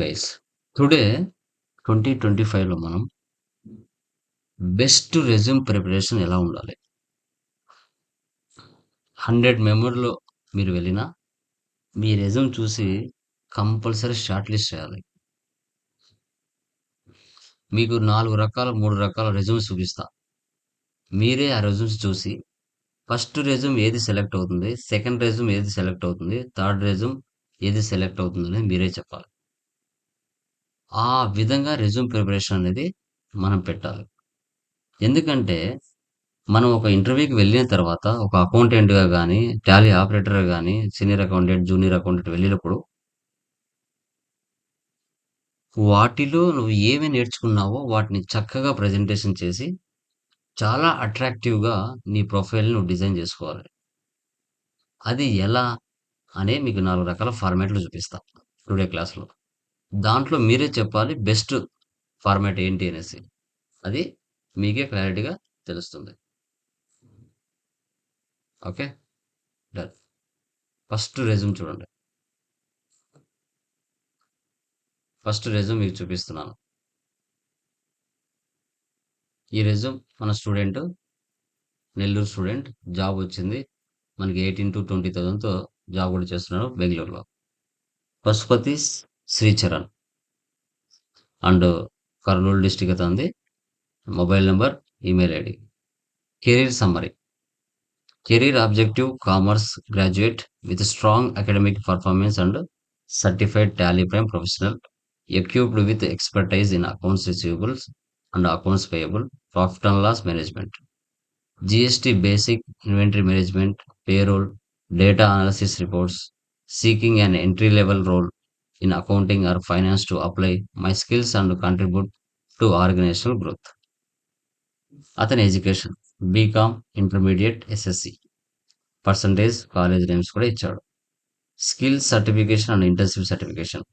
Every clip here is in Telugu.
గైస్ టుడే ట్వంటీ ట్వంటీ ఫైవ్లో మనం బెస్ట్ రెజ్యూమ్ ప్రిపరేషన్ ఎలా ఉండాలి హండ్రెడ్ మెంబర్లో మీరు వెళ్ళినా మీ రెజ్యూమ్ చూసి కంపల్సరీ షార్ట్ లిస్ట్ చేయాలి మీకు నాలుగు రకాల మూడు రకాల రెజ్యూమ్స్ చూపిస్తా మీరే ఆ రెజ్యూమ్స్ చూసి ఫస్ట్ రెజ్యూమ్ ఏది సెలెక్ట్ అవుతుంది సెకండ్ రెజ్యూమ్ ఏది సెలెక్ట్ అవుతుంది థర్డ్ రెజ్యూమ్ ఏది సెలెక్ట్ అవుతుందని మీరే చెప్పాలి ఆ విధంగా రెజ్యూమ్ ప్రిపరేషన్ అనేది మనం పెట్టాలి ఎందుకంటే మనం ఒక ఇంటర్వ్యూకి వెళ్ళిన తర్వాత ఒక అకౌంటెంట్గా కానీ టాలీ ఆపరేటర్గా కానీ సీనియర్ అకౌంటెంట్ జూనియర్ అకౌంటెంట్ వెళ్ళినప్పుడు వాటిలో నువ్వు ఏమి నేర్చుకున్నావో వాటిని చక్కగా ప్రజెంటేషన్ చేసి చాలా అట్రాక్టివ్గా నీ ప్రొఫైల్ నువ్వు డిజైన్ చేసుకోవాలి అది ఎలా అనే మీకు నాలుగు రకాల ఫార్మాట్లు చూపిస్తా టుడే క్లాస్లో దాంట్లో మీరే చెప్పాలి బెస్ట్ ఫార్మాట్ ఏంటి అనేసి అది మీకే క్లారిటీగా తెలుస్తుంది ఓకే డన్ ఫస్ట్ రెజ్యూమ్ చూడండి ఫస్ట్ రెజ్యూమ్ మీకు చూపిస్తున్నాను ఈ రెజ్యూమ్ మన స్టూడెంట్ నెల్లూరు స్టూడెంట్ జాబ్ వచ్చింది మనకి ఎయిటీన్ టు ట్వంటీ థౌజండ్తో జాబ్ కూడా చేస్తున్నాడు బెంగళూరులో పశుపతి శ్రీచరణ్ అండ్ కర్నూలు డిస్టిక్ అయితే ఉంది mobile number email ID career summary career objective commerce graduate with strong academic performance and certified Tally Prime professional equipped with expertise in accounts receivables and accounts payable profit and loss management GST basic inventory management payroll data analysis reports seeking and entry level role in accounting or finance to apply my skills and contribute to organizational growth అతని education BCom intermediate SSC percentage college names కూడా ఇచ్చాడు skill certification and internship certification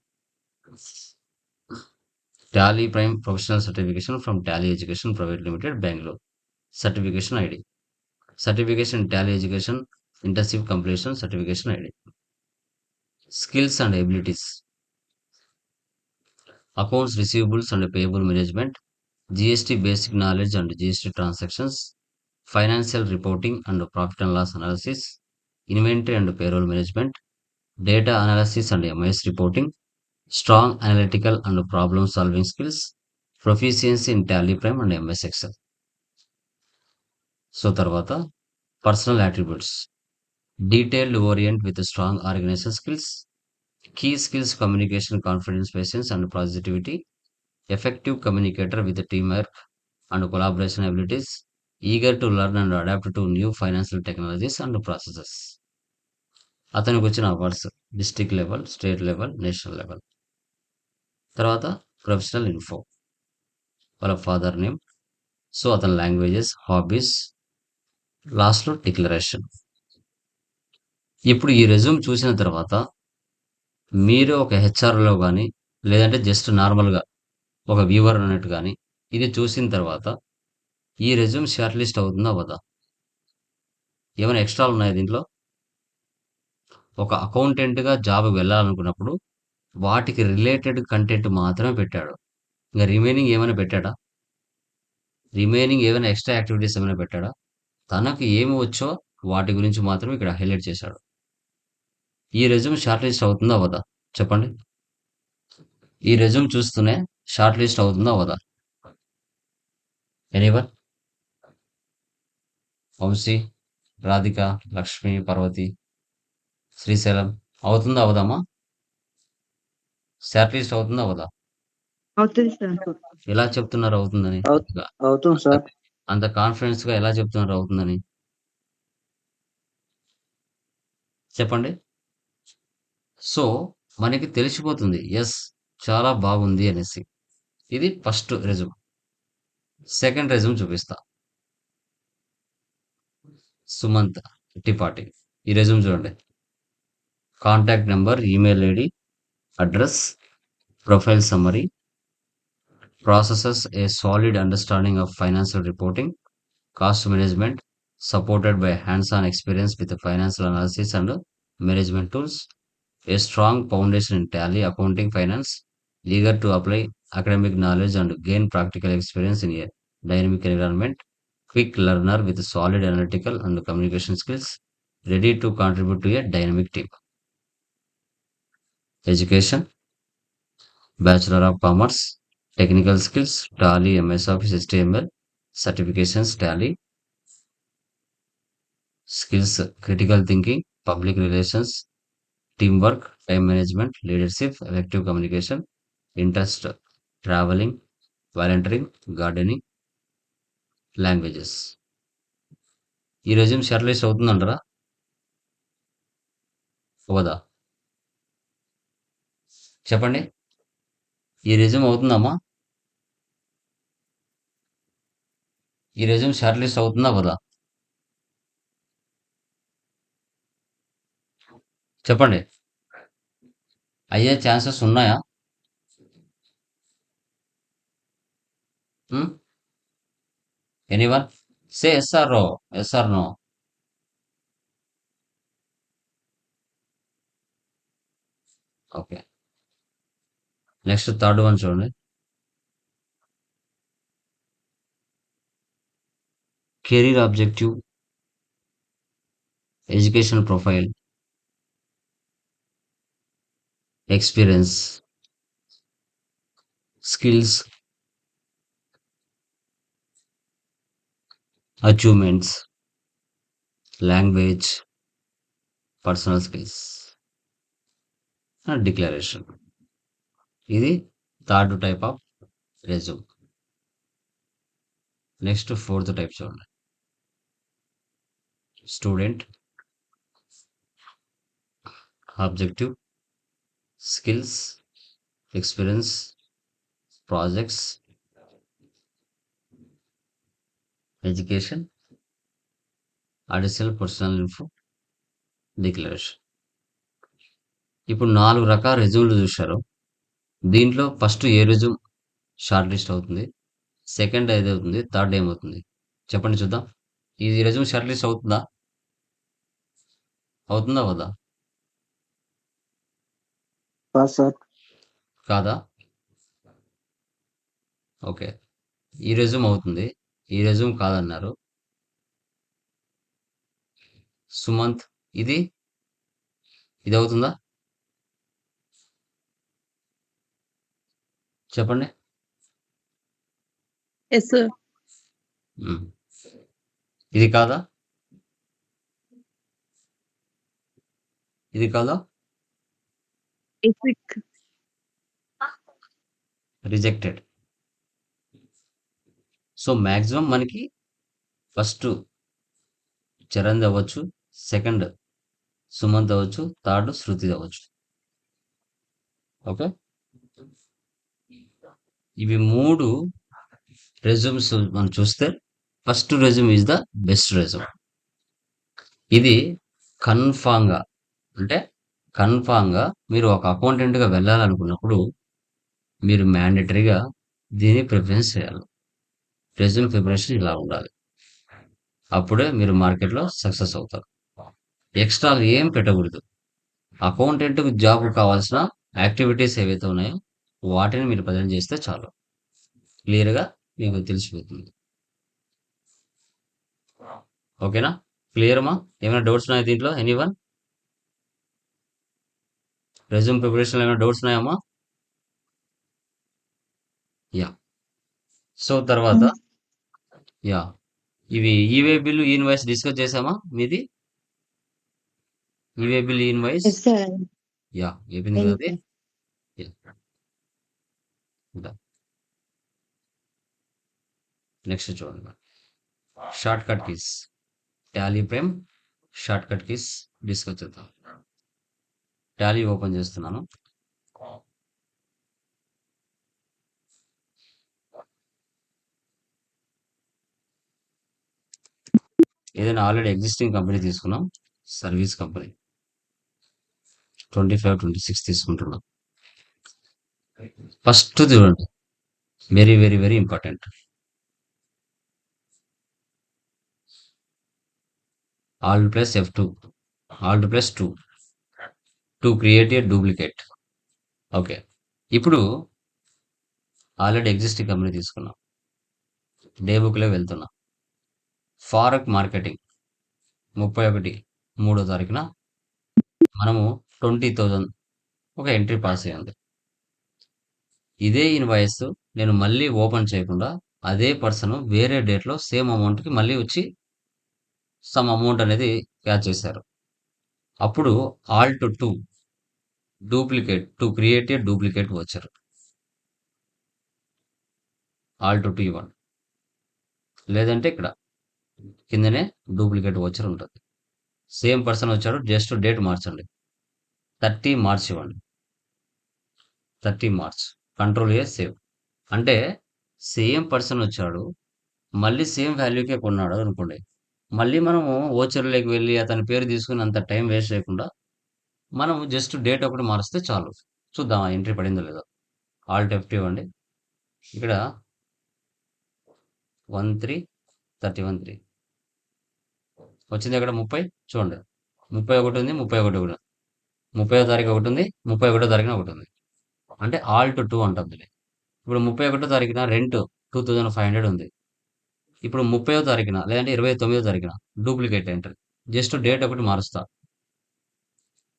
Tally Prime professional certification from Tally Education private limited Bengaluru certification ID certification Tally education internship completion certification ID skills and abilities accounts receivables and payable management, GST basic knowledge and GST transactions, financial reporting and profit and loss analysis, inventory and payroll management, data analysis and MIS reporting, strong analytical and problem solving skills, proficiency in Tally Prime and MS Excel. So Tarvata, personal attributes. Detailed orient with strong organization skills, key skills communication confidence patience and positivity effective communicator with team work and collaboration abilities eager to learn and adapt to new financial technologies and processes అతనికి వచ్చిన awards district level state level national level తర్వాత ప్రొఫెషనల్ ఇన్ఫో వాళ్ళ ఫాదర్ నేమ్ సో అతని లాంగ్వేజెస్ హాబీస్ లాస్ట్లో డిక్లరేషన్ ఇప్పుడు ఈ రెజ్యూమ్ చూసిన తర్వాత మీరు ఒక హెచ్ఆర్లో కానీ లేదంటే జస్ట్ నార్మల్గా ఒక వ్యూవర్ అన్నట్టు కానీ ఇది చూసిన తర్వాత ఈ రెజ్యూమ్ షార్ట్ లిస్ట్ అవుతుందా అవదా ఏమైనా ఎక్స్ట్రాలు ఉన్నాయా దీంట్లో ఒక అకౌంటెంట్గా జాబ్ వెళ్ళాలనుకున్నప్పుడు వాటికి రిలేటెడ్ కంటెంట్ మాత్రమే పెట్టాడు ఇంకా రిమైనింగ్ ఏమైనా పెట్టాడా రిమైనింగ్ ఏమైనా ఎక్స్ట్రా యాక్టివిటీస్ ఏమైనా పెట్టాడా తనకు ఏమి వచ్చో వాటి గురించి మాత్రం ఇక్కడ హైలైట్ చేశాడు ఈ రెజ్యూమ్ షార్ట్ లిస్ట్ అవుతుందా అవదా చెప్పండి ఈ రెజ్యూమ్ చూస్తూనే షార్ట్ లిస్ట్ అవుతుందా అవదా ఎనీవర్ వంశీ రాధిక లక్ష్మి పార్వతి శ్రీశైలం అవుతుందా అవదామా షార్ట్ లిస్ట్ అవుతుందా అవదా ఎలా చెప్తున్నారు అవుతుందని అంత కాన్ఫిడెన్స్ గా ఎలా చెప్తున్నారు అవుతుందని చెప్పండి సో మనకి తెలిసిపోతుంది ఎస్ చాలా బాగుంది అనేసి ఇది ఫస్ట్ రెజ్యూమ్ సెకండ్ రెజ్యూమ్ చూపిస్తా సుమంత్ టిపాటి ఈ రెజ్యూమ్ చూడండి contact number email ID address profile summary processes a solid understanding of financial reporting cost management supported by hands on experience with financial analysis and management tools a strong foundation in tally, accounting, finance, eager to apply academic knowledge and gain practical experience in a dynamic environment, quick learner with solid analytical and communication skills, ready to contribute to a dynamic team. Education Bachelor of Commerce, Technical Skills, Tally, MS Office, HTML, Certifications, Tally, Skills, Critical Thinking, Public Relations, team work time management leadership effective communication interest travelling volunteering gardening languages ఈ రెజ్యూమ్ షర్లైజ్ అవుతుందంటారా అవదా చెప్పండి ఈ రెజ్యూమ్ అవుతుందమ్మా ఈ రెజ్యూమ్ షార్ట్ లిస్ట్ అవుతుందా కదా చెప్పండి అయ్యే ఛాన్సెస్ ఉన్నాయా anyone say yes or yes or no okay next third one చూడండి career objective education profile experience, skills, achievements, language, personal skills, and declaration. This is the third type of resume. Next to fourth type children. Student. Objective. Skills experience projects education additional personal info declaration ఇప్పుడు నాలుగు రకాల రెజ్యూమ్లు చూశారు దీంట్లో first a resume short list అవుతుంది సెకండ్ అవుతుంది థర్డ్ ఏమవుతుంది చెప్పండి చూద్దాం ఇది రెజ్యూమ్ షార్ట్ లిస్ట్ అవుతుందా అవుతుందా వద్దా కాదా ఓకే ఈ రెజ్యూమ్ అవుతుంది ఈ రెజ్యూమ్ కాదన్నారు సుమంత్ ఇది ఇది అవుతుందా చెప్పండి ఇది కాదా ఇది కాదా రిజెక్టెడ్ సో మ్యాక్సిమం మనకి ఫస్ట్ చరణ్ అవ్వచ్చు సెకండ్ సుమంత్ అవ్వచ్చు థర్డ్ శృతి అవ్వచ్చు ఓకే ఇవి మూడు రెజ్యూమ్స్ మనం చూస్తే first resume is the best resume ఇది కన్ఫామ్గా అంటే కన్ఫామ్గా మీరు ఒక అకౌంటెంట్గా వెళ్ళాలనుకున్నప్పుడు మీరు మ్యాండేటరీగా దీన్ని ప్రిఫరెన్స్ చేయాలి రెజ్యూమ్ ప్రిపరేషన్ ఇలా ఉండాలి అప్పుడే మీరు మార్కెట్లో సక్సెస్ అవుతారు ఎక్స్ట్రా ఏం పెట్టకూడదు అకౌంటెంట్కి జాబ్ కావాల్సిన యాక్టివిటీస్ ఏవైతే ఉన్నాయో వాటిని మీరు ప్రజెంట్ చేస్తే చాలు క్లియర్గా మీకు తెలిసిపోతుంది ఓకేనా క్లియర్మా ఏమైనా డౌట్స్ ఉన్నాయి దీంట్లో ఎనీ వన్ రెజ్యూమ్ ప్రిపరేషన్ ఏమైనా డౌట్స్ ఉన్నాయమ్మా యా సో తర్వాత యా ఇవి e way bill invoice discuss చేసామా మీది e way bill invoice yeah AP next చూడండి shortcut keys Tally Prime shortcut keys discuss చేద్దాం టాలీ ఓపెన్ చేస్తున్నాను ఏదైనా ఆల్రెడీ ఎగ్జిస్టింగ్ కంపెనీ తీసుకున్నాం service company twenty five twenty six తీసుకుంటున్నాం ఫస్ట్ చూడండి very very very important alt plus F two alt plus two to create a duplicate okay ఇప్పుడు ఆల్రెడీ ఎగ్జిస్టింగ్ కంపెనీ తీసుకున్నాం డే బుక్లో వెళ్తున్నాం ఫారక్ మార్కెటింగ్ ముప్పై ఒకటి మూడో తారీఖున మనము ట్వంటీ థౌజండ్ ఒక ఎంట్రీ పాస్ అయ్యింది ఇదే ఇన్వాయిస్ నేను మళ్ళీ ఓపెన్ చేయకుండా అదే పర్సన్ వేరే డేట్లో సేమ్ అమౌంట్కి మళ్ళీ వచ్చి సమ్ అమౌంట్ అనేది క్యాచ్ చేశారు అప్పుడు alt two duplicate to create a duplicate voucher alt T one లేదంటే ఇక్కడ కిందనే డూప్లికేట్ వచ్చర్ ఉంటుంది సేమ్ పర్సన్ వచ్చాడు జస్ట్ డేట్ మార్చండి థర్టీ మార్చ్ ఇవ్వండి thirty March control A same అంటే సేమ్ పర్సన్ వచ్చాడు మళ్ళీ సేమ్ వాల్యూకే కొన్నాడు అనుకోండి మళ్ళీ మనము ఓచర్లోకి వెళ్ళి అతని పేరు తీసుకుని అంత టైం వేస్ట్ చేయకుండా మనం జస్ట్ డేట్ ఒకటి మారిస్తే చాలు చూద్దాం ఎంట్రీ పడిందో లేదో ఆల్ట్ ఎఫ్ ఇవ్వండి ఇక్కడ one three thirty one three వచ్చింది అక్కడ ముప్పై చూడండి ముప్పై ఒకటి ఉంది ముప్పై ఒకటి ఒకటి ముప్పై తారీఖు ఒకటి ఉంది ముప్పై ఒకటో తారీఖున ఒకటి ఉంది అంటే ఆల్ టు టూ అంటుంది ఇప్పుడు ముప్పై ఒకటో తారీఖున rent two thousand five hundred ఉంది ఇప్పుడు ముప్పై తారీఖున లేదంటే ఇరవై తొమ్మిదో తారీఖున డూప్లికేట్ ఎంటర్ జస్ట్ డేట్ ఒకటి మారుస్తా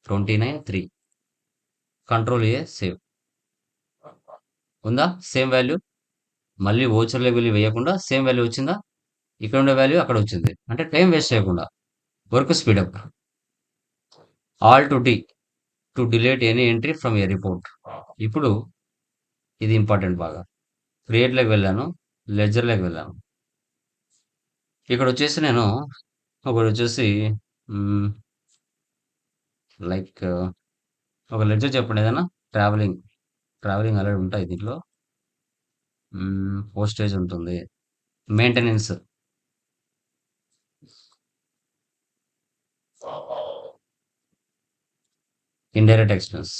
twenty nine three control A save ఉందా సేమ్ వాల్యూ మళ్ళీ ఓచర్లో వెళ్ళి వేయకుండా సేమ్ వాల్యూ వచ్చిందా ఇక్కడ ఉండే వాల్యూ అక్కడ వచ్చింది అంటే టైం వేస్ట్ చేయకుండా work speed up alt D to delete any entry from a report ఇప్పుడు ఇది ఇంపార్టెంట్ బాగా క్రియేట్లోకి వెళ్ళాను లెజర్లోకి వెళ్ళాను ఇక్కడ వచ్చేసి నేను ఒకటి వచ్చేసి లైక్ ఒక లెడ్జర్ చెప్పండి ఏదైనా ట్రావెలింగ్ ట్రావెలింగ్ అలర్ట్ ఉంటాయి దీంట్లో పోస్టేజ్ ఉంటుంది మెయింటెనెన్స్ ఇండైరెక్ట్ ఎక్స్పెన్స్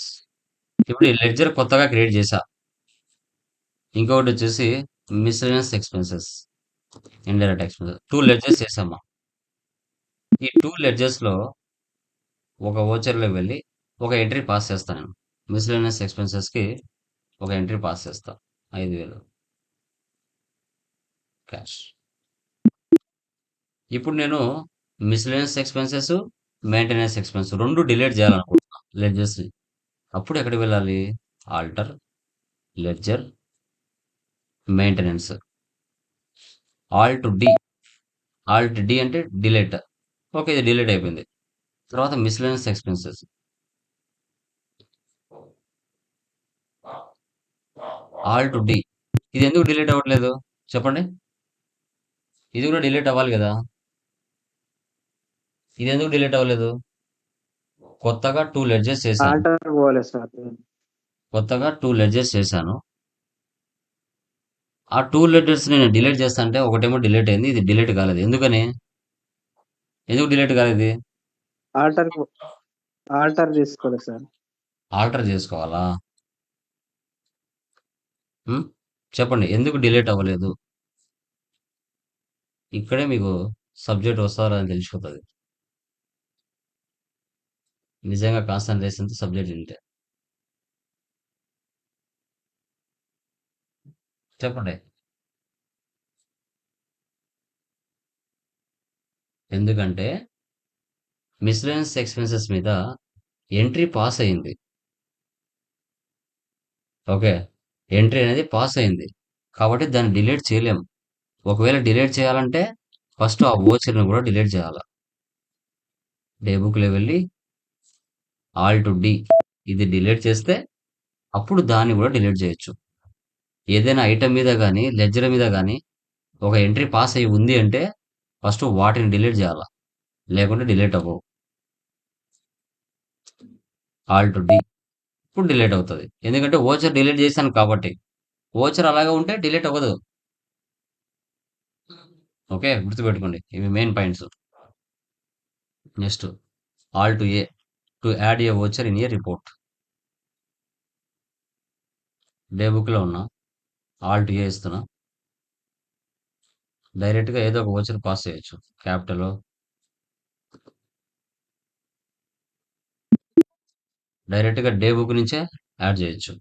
ఇప్పుడు ఈ లెడ్జర్ కొత్తగా క్రియేట్ చేశా ఇంకొకటి వచ్చేసి miscellaneous expenses indirect expenses two ledgers చేసామా ఈ టూ లెడ్జర్స్లో ఒక ఓచర్లోకి వెళ్ళి ఒక ఎంట్రీ పాస్ చేస్తాను నేను మిస్లేనియస్ ఎక్స్పెన్సెస్కి ఒక ఎంట్రీ పాస్ చేస్తాను ఐదు వేలు క్యాష్ ఇప్పుడు నేను మిస్లేనియస్ ఎక్స్పెన్సెస్ మెయింటెనెన్స్ ఎక్స్పెన్స్ రెండు డిలీట్ చేయాలనుకుంటున్నాను లెడ్జెస్ అప్పుడు ఎక్కడికి వెళ్ళాలి alter ledger maintenance alt D alt D అంటే డిలేట్ ఓకే ఇది డిలేట్ అయిపోయింది తర్వాత miscellaneous expenses all to D ఇది ఎందుకు డిలీట్ అవ్వట్లేదు చెప్పండి ఇది కూడా డిలీట్ అవ్వాలి కదా ఇది ఎందుకు డిలీట్ అవ్వలేదు కొత్తగా టూ లెడ్జెస్ చేశాను కొత్తగా టూ లెడ్జెస్ చేశాను ఆ టూ లెటర్స్ నేను డిలీట్ చేస్తా అంటే ఒకటేమో డిలీట్ అయింది ఇది డిలీట్ కాలేదు ఎందుకని ఎందుకు డిలీట్ కాలేదు ఆల్టర్ ఆల్టర్ చేసుకోవాలి సార్ ఆల్టర్ చేసుకోవాలా చెప్పండి ఎందుకు డిలేట్ అవ్వలేదు ఇక్కడే మీకు సబ్జెక్ట్ అని తెలిసిపోతుంది నిజంగా కాన్సన్ట్రేషన్ సబ్జెక్ట్ తింటే చెప్పండి ఎందుకంటే మిస్లెన్స్ ఎక్స్పెన్సెస్ మీద ఎంట్రీ పాస్ అయింది ఓకే ఎంట్రీ అనేది పాస్ అయింది కాబట్టి దాన్ని డిలీట్ చేయలేం ఒకవేళ డిలీట్ చేయాలంటే ఫస్ట్ ఆ ఓచర్ని కూడా డిలీట్ చేయాలి డే బుక్లో వెళ్ళి ఆల్ టు డి ఇది డిలీట్ చేస్తే అప్పుడు దాన్ని కూడా డిలీట్ చేయొచ్చు ఏదైనా ఐటమ్ మీద కానీ లెడ్జర్ మీద కానీ ఒక ఎంట్రీ పాస్ అయ్యి ఉంది అంటే ఫస్ట్ వాటిని డిలీట్ చేయాలా లేకుంటే డిలీట్ అవ్వవు టు డి ఇప్పుడు డిలీట్ అవుతుంది ఎందుకంటే ఓచర్ డిలీట్ చేశాను కాబట్టి ఓచర్ అలాగే ఉంటే డిలీట్ అవ్వదు ఓకే గుర్తుపెట్టుకోండి ఇవి main points next alt A to add a voucher in a report day బుక్లో ఉన్న ఆల్ టు ఏ ఇస్తున్నా డైరెక్ట్గా ఏదో ఒక ఓచర్ పాస్ చేయొచ్చు క్యాపిటల్ డైరెక్ట్గా డే బుక్ నుంచే యాడ్ చేయొచ్చు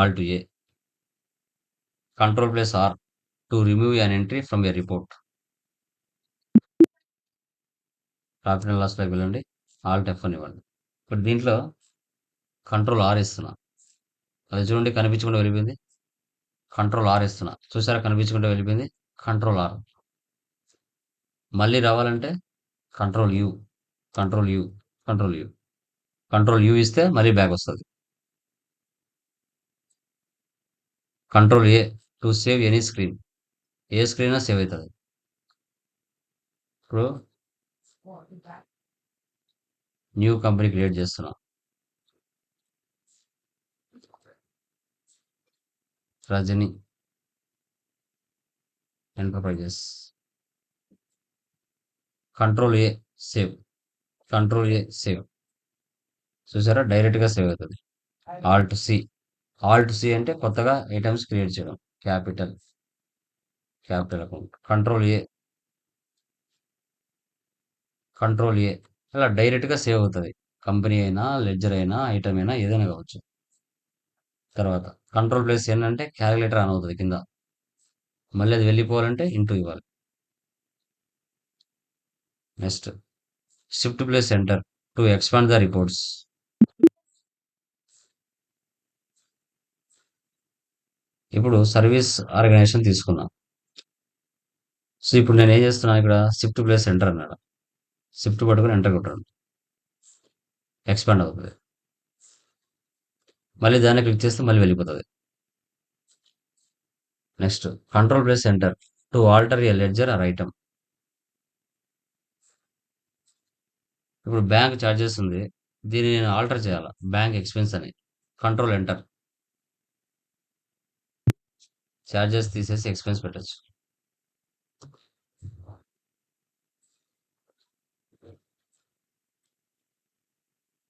alt A control plus R to remove an entry from a report profit and లాస్లోకి వెళ్ళండి ఆల్ టెఫ్ అని ఇవ్వండి ఇప్పుడు దీంట్లో కంట్రోల్ ఆర్ ఇస్తున్నా అది చూడండి కనిపించకుండా వెళ్ళిపోయింది కంట్రోల్ ఆర్ ఇస్తున్నా చూసారా కనిపించకుండా వెళ్ళిపోయింది కంట్రోల్ ఆర్ మళ్ళీ రావాలంటే control U control U control U control U ఇస్తే మళ్ళీ బ్యాక్ వస్తుంది control A to save any screen a screen save అవుతుంది ఇప్పుడు న్యూ కంపెనీ క్రియేట్ చేస్తున్నాం Rajani enterprises control A save control A save చూసారా డైరెక్ట్గా సేవ్ అవుతుంది ఆల్ట్ సి ఆల్ట్ సి అంటే కొత్తగా ఐటమ్స్ క్రియేట్ చేయడం capital capital account control A control A అలా డైరెక్ట్గా సేవ్ అవుతుంది కంపెనీ అయినా లెడ్జర్ అయినా ఐటమ్ అయినా ఏదైనా కావచ్చు తర్వాత కంట్రోల్ ప్లేస్ ఏంటంటే క్యాలిక్యులేటర్ ఆన్ అవుతుంది కింద మళ్ళీ అది వెళ్ళిపోవాలంటే ఇంటూ ఇవ్వాలి next shift plus center to expand the reports ఇప్పుడు సర్వీస్ ఆర్గనైజేషన్ తీసుకుందాం సో ఇప్పుడు నేను ఏం చేస్తున్నాను ఇక్కడ షిఫ్ట్ ప్లేస్ ఎంటర్ అన్నాడు షిఫ్ట్ పట్టుకుని ఎంటర్ కొట్టండి ఎక్స్పాండ్ అవుతుంది మళ్ళీ దాన్ని క్లిక్ చేస్తే మళ్ళీ వెళ్ళిపోతుంది next control plus enter to alter L ledger or item ఇప్పుడు బ్యాంక్ ఛార్జెస్ ఉంది దీన్ని నేను ఆల్టర్ చేయాలి బ్యాంక్ ఎక్స్పెన్స్ అని కంట్రోల్ ఎంటర్ ఛార్జెస్ తీసేసి ఎక్స్పెన్స్ పెట్టచ్చు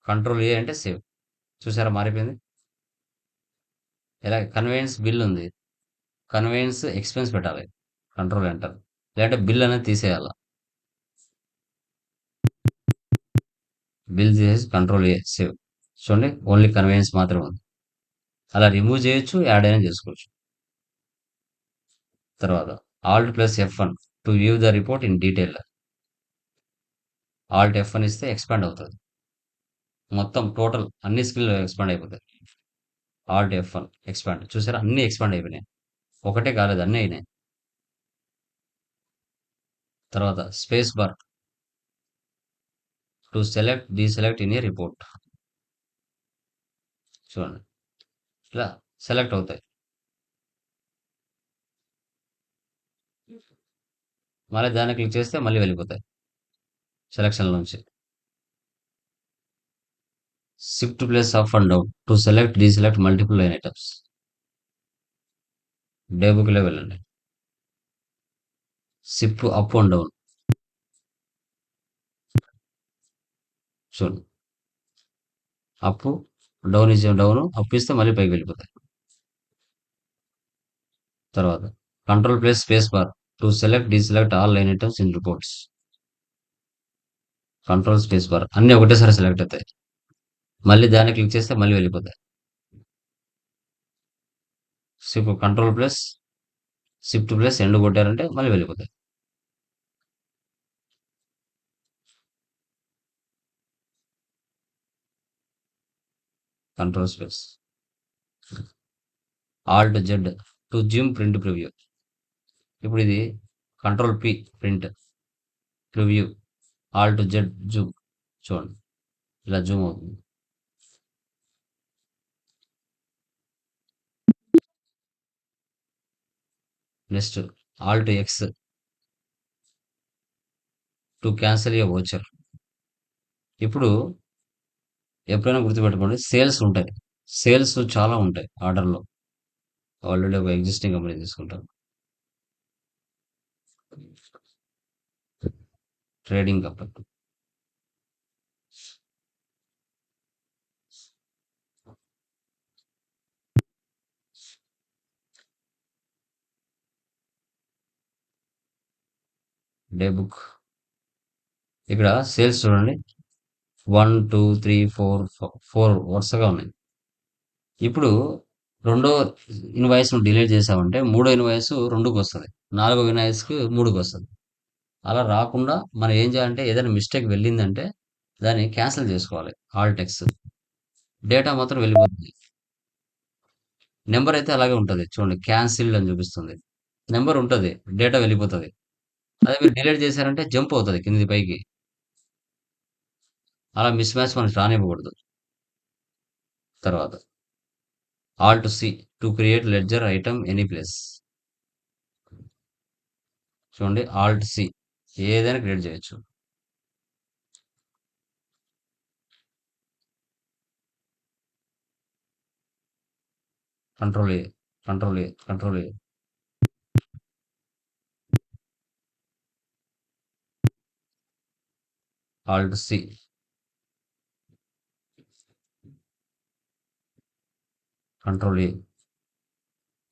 కంట్రోల్ ఏ అంటే సేవ్ చూసారా మారిపోయింది ఇలా కన్వీనియన్స్ బిల్ ఉంది కన్వీనియన్స్ ఎక్స్పెన్స్ పెట్టాలి కంట్రోల్ ఎంటర్ లేదంటే బిల్ అనేది తీసేయాల బిల్ తీసేసి కంట్రోల్ సేవ్ చూడండి ఓన్లీ కన్వీనియన్స్ మాత్రమే ఉంది అలా రిమూవ్ చేయొచ్చు యాడ్ అయినా చేసుకోవచ్చు తర్వాత alt plus F one to view the report in detail alt F one ఇస్తే ఎక్స్పాండ్ అవుతుంది మొత్తం టోటల్ అన్ని స్కిల్ ఎక్స్పాండ్ అయిపోతాయి ఆల్ట్ ఎఫ్ వన్ ఎక్స్పాండ్ చూసారా అన్ని ఎక్స్పాండ్ అయిపోయినాయి ఒకటే కాలేదు అన్నీ అయినాయి తర్వాత space bar to select deselect in a report చూడండి ఇట్లా సెలెక్ట్ అవుతాయి మళ్ళీ దాన్ని క్లిక్ చేస్తే మళ్ళీ వెళ్ళిపోతాయి సెలక్షన్ నుంచి shift plus up and down to select select multiple line items డేబుక్లో వెళ్ళండి షిఫ్ట్ అప్ అండ్ డౌన్ చూడండి అప్ డౌన్ ఇచ్చే డౌన్ అప్పిస్తే ఇస్తే మళ్ళీ పైకి వెళ్ళిపోతాయి తర్వాత control plus space bar to select deselect all line items in reports control space bar అన్నీ ఒకటేసారి సెలెక్ట్ అవుతాయి మళ్ళీ దాన్ని క్లిక్ చేస్తే మళ్ళీ వెళ్ళిపోతాయి shift control plus shift plus end కొట్టారంటే మళ్ళీ వెళ్ళిపోతాయి control space alt Z to zoom print preview ఇప్పుడు ఇది control P print preview alt Z zoom చూడండి ఇలా జూమ్ అవుతుంది next alt X to cancel a voucher ఇప్పుడు ఎప్పుడైనా గుర్తుపెట్టుకోండి సేల్స్ ఉంటాయి సేల్స్ చాలా ఉంటాయి ఆర్డర్లో ఆల్రెడీ ఒక ఎగ్జిస్టింగ్ కంపెనీ తీసుకుంటాం ట్రేడింగ్ అప్పట్లో డే బుక్ ఇక్కడ సేల్స్ చూడండి one two three four four వరుసగా ఉన్నాయి ఇప్పుడు రెండో ఇన్వాయిస్ను డిలీట్ చేసామంటే మూడో ఇన్వాయిస్ రెండుకు వస్తుంది నాలుగో ఇన్వాయిస్కి మూడుకి వస్తుంది అలా రాకుండా మనం ఏం చేయాలంటే ఏదైనా మిస్టేక్ వెళ్ళిందంటే దాన్ని క్యాన్సిల్ చేసుకోవాలి ఆల్ టెక్స్ డేటా మాత్రం వెళ్ళిపోతుంది నెంబర్ అయితే అలాగే ఉంటుంది చూడండి క్యాన్సిల్డ్ అని చూపిస్తుంది నెంబర్ ఉంటుంది డేటా వెళ్ళిపోతుంది అదే మీరు డిలీట్ చేశారంటే జంప్ అవుతుంది కింది పైకి అలా మిస్ మ్యాచ్ మనకి రానివ్వకూడదు తర్వాత alt C to create ledger item any place చూడండి ఆల్ట్ సి ఏదైనా క్రియేట్ చేయొచ్చు control A control A control A alt C control A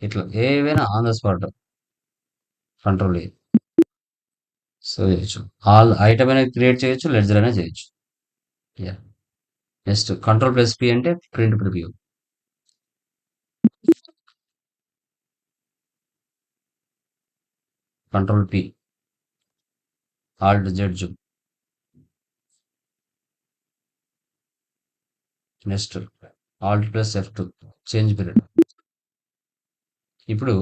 ఇట్లా ఏవైనా on the spot control A so చేయొచ్చు ఆల్ ఐటమ్ అనేది క్రియేట్ చేయొచ్చు లెడ్జర్ అనేది చేయొచ్చు yeah next control plus P అంటే print preview control P alt Z zoom next alt plus F two change period ఇప్పుడు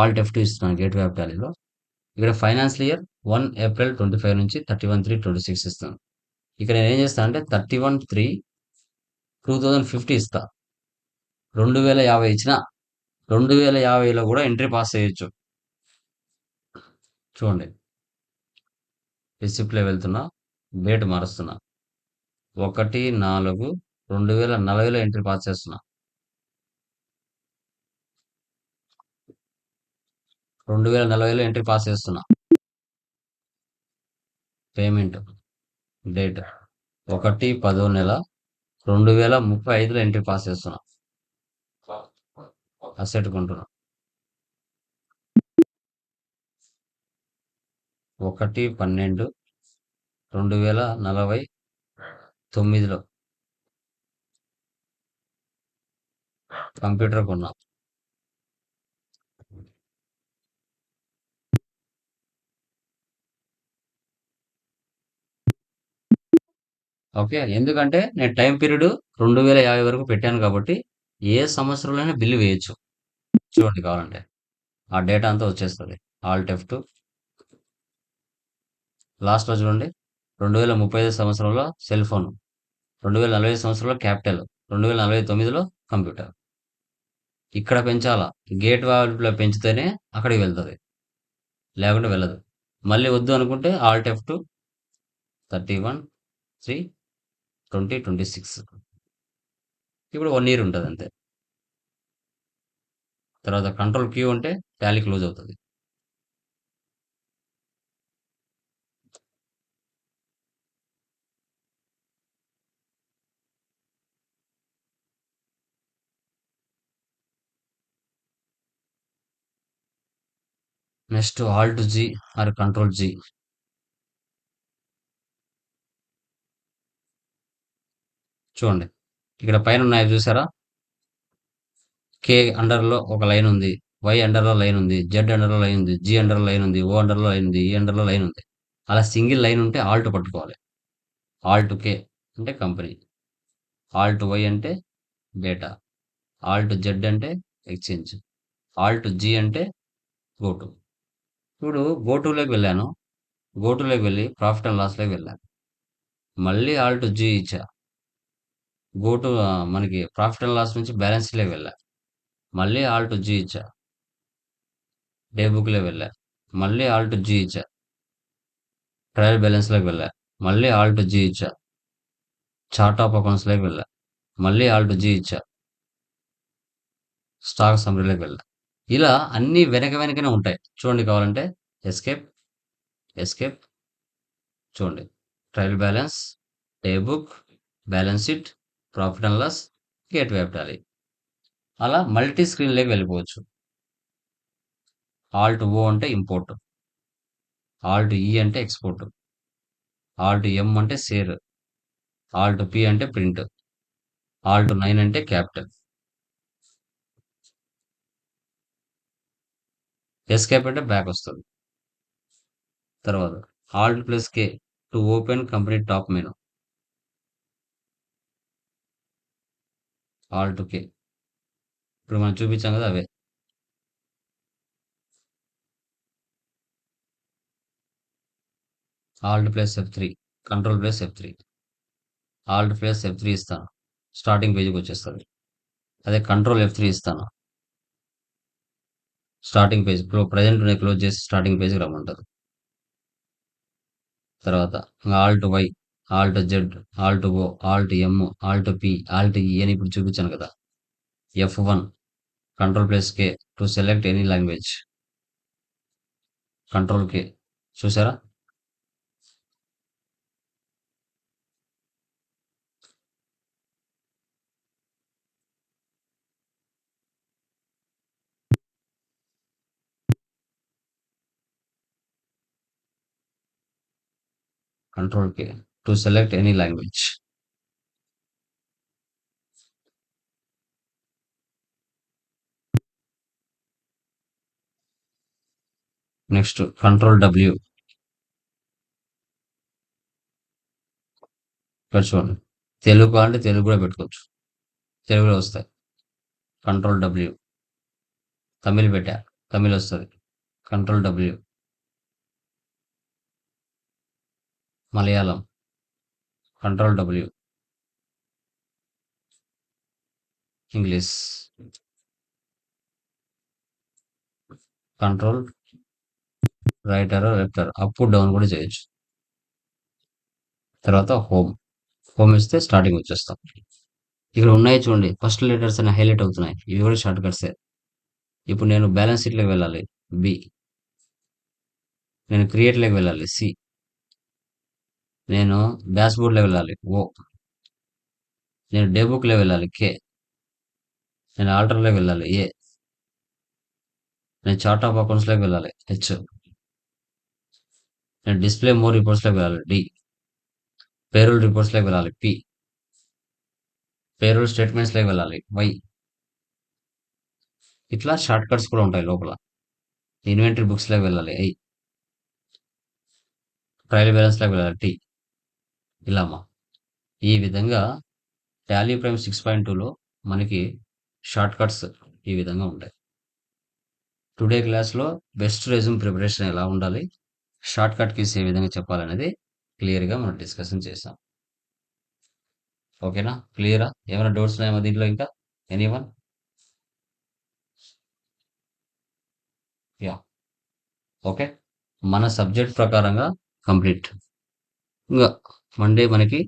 ఆల్ట్ ఎఫ్ టూ ఇస్తున్నాను గేట్ వ్యాప్ టాలీలో ఇక్కడ financial year one April twenty five నుంచి thirty one three twenty six ఇస్తాను ఇక్కడ నేను ఏం చేస్తాను అంటే thirty one three two thousand fifty ఇస్తా రెండు వేల యాభై ఇచ్చిన రెండు వేల యాభైలో కూడా ఎంట్రీ పాస్ చేయొచ్చు చూడండి రిసిప్ట్లో వెళ్తున్నా డేట్ మారుస్తున్నా ఒకటి నాలుగు రెండు వేల నలభైలో ఎంట్రీ పాస్ చేస్తున్నా రెండు వేల నలభైలో ఎంట్రీ పాస్ చేస్తున్నా పేమెంట్ డేట్ ఒకటి పదో నెల రెండు వేల ముప్పై ఐదులో ఎంట్రీ పాస్ చేస్తున్నా అసెట్ కొంటున్నా ఒకటి పన్నెండు రెండు వేల నలభై తొమ్మిదిలో కంప్యూటర్ కొన్నాం ఓకే ఎందుకంటే నేను టైం పీరియడ్ రెండు వేల యాభై వరకు పెట్టాను కాబట్టి ఏ సంవత్సరంలోనే బిల్లు వేయచ్చు చూడండి కావాలంటే ఆ డేటా అంతా వచ్చేస్తుంది ఆల్ టెఫ్ట్ లాస్ట్ రోజు చూడండి రెండు వేల ముప్పై ఐదు సంవత్సరంలో సెల్ ఫోన్ రెండు వేల నలభై సంవత్సరంలో క్యాపిటల్ రెండు వేల నలభై తొమ్మిదిలో కంప్యూటర్ ఇక్కడ పెంచాలా గేట్ వాల్యూలో పెంచితేనే అక్కడికి వెళ్తుంది లేకుంటే వెళ్ళదు మళ్ళీ వద్దు అనుకుంటే alt theft to thirty one three twenty twenty six ఇప్పుడు వన్ ఇయర్ ఉంటుంది అంతే తర్వాత కంట్రోల్ క్యూ అంటే టాలీ క్లోజ్ అవుతుంది next alt G or control G చూడండి ఇక్కడ పైన ఉన్నాయి చూసారా కే అండర్లో ఒక లైన్ ఉంది వై అండర్లో లైన్ ఉంది జెడ్ అండర్లో లైన్ ఉంది జీ అండర్లో లైన్ ఉంది ఓ అండర్లో లైన్ ఉంది ఈ e అండర్లో లైన్ ఉంది అలా సింగిల్ లైన్ ఉంటే ఆల్ట్ పట్టుకోవాలి ఆల్ట్ కే అంటే కంపెనీ ఆల్ట్ వై అంటే డేటా ఆల్ట్ జెడ్ అంటే ఎక్స్చేంజ్ ఆల్ట్ జీ అంటే గోటు ఇప్పుడు గోటులోకి వెళ్ళాను గోటులోకి వెళ్ళి ప్రాఫిట్ అండ్ లాస్లోకి వెళ్ళాను మళ్ళీ ఆల్ట్ జీ ఇచ్చా గో టు మనకి ప్రాఫిట్ అండ్ లాస్ నుంచి బ్యాలెన్స్ లే వెళ్ళా మళ్ళీ ఆల్ టు జీ ఇచ్చా డే బుక్లే వెళ్ళా మళ్ళీ ఆల్ టు జీ ఇచ్చా ట్రయల్ బ్యాలెన్స్లోకి వెళ్ళా మళ్ళీ ఆల్ టు జీ ఇచ్చా చార్ట్ ఆఫ్ అకౌంట్స్లోకి వెళ్ళా మళ్ళీ ఆల్ టు జీ ఇచ్చా స్టాక్ సమరీలోకి వెళ్ళా ఇలా అన్ని వెనక వెనకనే ఉంటాయి చూడండి కావాలంటే ఎస్కేప్ ఎస్కేప్ చూడండి trial balance day book balance sheet profit and loss gateway పెట్టాలి అలా మల్టీ స్క్రీన్లోకి వెళ్ళిపోవచ్చు ఆల్ట్ ఓ అంటే ఇంపోర్ట్ ఆల్ట్ ఈ అంటే ఎక్స్పోర్ట్ ఆల్ట్ ఎం అంటే సేర్ ఆల్ట్ పి అంటే ప్రింట్ ఆల్ట్ నైన్ అంటే క్యాపిటల్ క్యాప్ అంటే బ్యాక్ వస్తుంది తర్వాత alt plus K to open company top menu to K ఇప్పుడు మనం చూపించాం కదా అవే alt plus F three control plus F three alt plus F three ఇస్తాను స్టార్టింగ్ పేజీకి వచ్చేస్తుంది అదే కంట్రోల్ ఎఫ్ త్రీ ఇస్తాను స్టార్టింగ్ పేజ్ ప్రజెంట్ క్లోజ్ చేసి స్టార్టింగ్ పేజ్కి రమ్మంటారు తర్వాత alt Y alt Z alt O alt M alt P alt E అని ఇప్పుడు చూపించాను కదా F one control plus K to select any language control K చూసారా control K to select any language. Next, Control W. ఇక్కడ చూడండి తెలుగు అంటే తెలుగు కూడా పెట్టుకోవచ్చు తెలుగులో వస్తాయి కంట్రోల్ డబ్ల్యూ తమిళ్ పెట్టా తమిళ్ వస్తుంది control W Malayalam control W English control writer arrow left up down కూడా చేయొచ్చు తర్వాత హోమ్ హోమ్ ఇస్తే స్టార్టింగ్ వచ్చేస్తాం ఇక్కడ ఉన్నాయి చూడండి ఫస్ట్ లెటర్స్ అనే హైలైట్ అవుతున్నాయి ఇవి కూడా షార్ట్ కట్సే ఇప్పుడు నేను బ్యాలెన్స్ షీట్లోకి వెళ్ళాలి బి నేను క్రియేట్లోకి వెళ్ళాలి సి నేను డాష్ బోర్డ్లో వెళ్ళాలి ఓ నేను డే బుక్లో వెళ్ళాలి కే నేను ఆల్టర్లో వెళ్ళాలి ఏ నేను చార్ట్ ఆఫ్ అకౌంట్స్లోకి వెళ్ళాలి హెచ్ నేను డిస్ప్లే మోర్ రిపోర్ట్స్లోకి వెళ్ళాలి డి పేరోల్ రిపోర్ట్స్లోకి వెళ్ళాలి పి పేరోల్ స్టేట్మెంట్స్లోకి వెళ్ళాలి వై ఇట్లా షార్ట్ కట్స్ కూడా ఉంటాయి లోపల ఇన్వెంటరీ బుక్స్లోకి వెళ్ళాలి ఐ ట్రయల్ బ్యాలెన్స్లోకి వెళ్ళాలి టీ ఇలామా ఈ విధంగా టాలీ ప్రైమ్ సిక్స్ పాయింట్ టూలో మనకి షార్ట్ కట్స్ ఈ విధంగా ఉంటాయి టుడే క్లాస్లో బెస్ట్ రెజ్యూమ్ ప్రిపరేషన్ ఎలా ఉండాలి షార్ట్ కట్ కీస్ ఏ విధంగా చెప్పాలనేది క్లియర్గా మనం డిస్కషన్ చేసాం ఓకేనా క్లియరా ఏమైనా డౌట్స్ ఉన్నాయా దీంట్లో ఇంకా ఎనీ వన్ యా ఓకే మన సబ్జెక్ట్ ప్రకారంగా కంప్లీట్ ఇంకా మండే మనకి